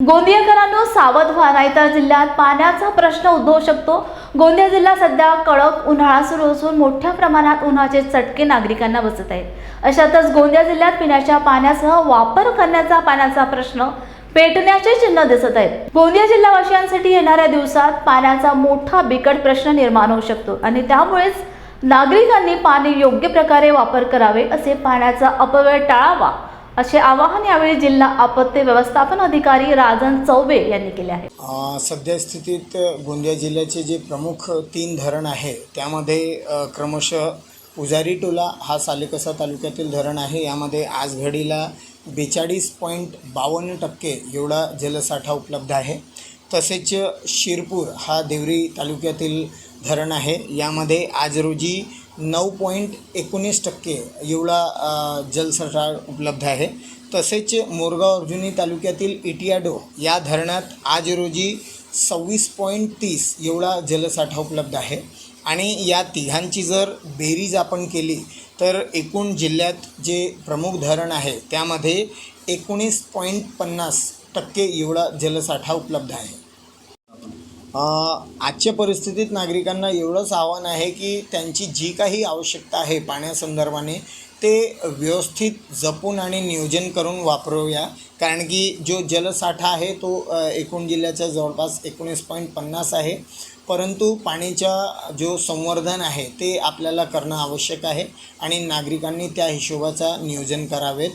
गोंदियाकरांनो सावध व्हा नाहीतर जिल्ह्यात पाण्याचा प्रश्न उद्भवू शकतो. गोंदिया जिल्हा सध्या कडक उन्हाळा सुरू असून मोठ्या प्रमाणात उन्हाचे चटके नागरिकांना बसत आहेत. अशातच गोंदिया जिल्ह्यात पिण्याच्या पाण्यासह वापर करण्याचा पाण्याचा प्रश्न पेटण्याचे चिन्ह दिसत आहेत. गोंदिया जिल्हावासियांसाठी येणाऱ्या दिवसात पाण्याचा मोठा बिकट प्रश्न निर्माण होऊ शकतो आणि त्यामुळेच नागरिकांनी पाणी योग्य प्रकारे वापर करावे असे पाण्याचा अपव्यय टाळावा असे आवाहन यावेळी जिल्हा आपत्ती व्यवस्थापन अधिकारी राजन चौबे यांनी केले आहे. सद्यस्थितीत गोंदिया जिल्ह्याचे जे प्रमुख तीन धरण आहे त्यामध्ये क्रमशः पुजारी टोला हा सालेकसा तालुक्यातील धरण आहे. यामध्ये आज घडीला बेचाळीस पॉईंट बावन्न टक्के एवढा जलसाठा उपलब्ध आहे. तसेच शिरपूर हा देवरी तालुक्यातील धरण आहे. यामध्ये आज रोजी नऊ पॉईंट एकोणीस टक्के एवढा जलसाठा उपलब्ध आहे. तसेच मोरगाव अर्जुनी तालुक्यातील इटियाडो या धरणात आज रोजी सव्वीस पॉईंट तीस एवढा जलसाठा उपलब्ध आहे. आणि या तिघांची जर बेरीज आपण केली तर एकूण जिल्ह्यात जे प्रमुख धरण आहे त्यामध्ये एकोणीस पॉईंट पन्नास टक्के एवढा जलसाठा उपलब्ध आहे. आजच्या परिस्थितीत नागरिकांना एवढंच आव्हान आहे की त्यांची जी काही आवश्यकता आहे पाण्यासंदर्भाने ते व्यवस्थित जपून आणि नियोजन करून वापरूया. कारण की जो जलसाठा आहे तो एकूण जिल्ह्याच्या जवळपास एकोणीस पॉईंट पन्नास आहे. परंतु पाण्याचा जो संवर्धन आहे ते आपल्याला करणं आवश्यक आहे आणि नागरिकांनी त्या हिशोबाचा नियोजन करावेत.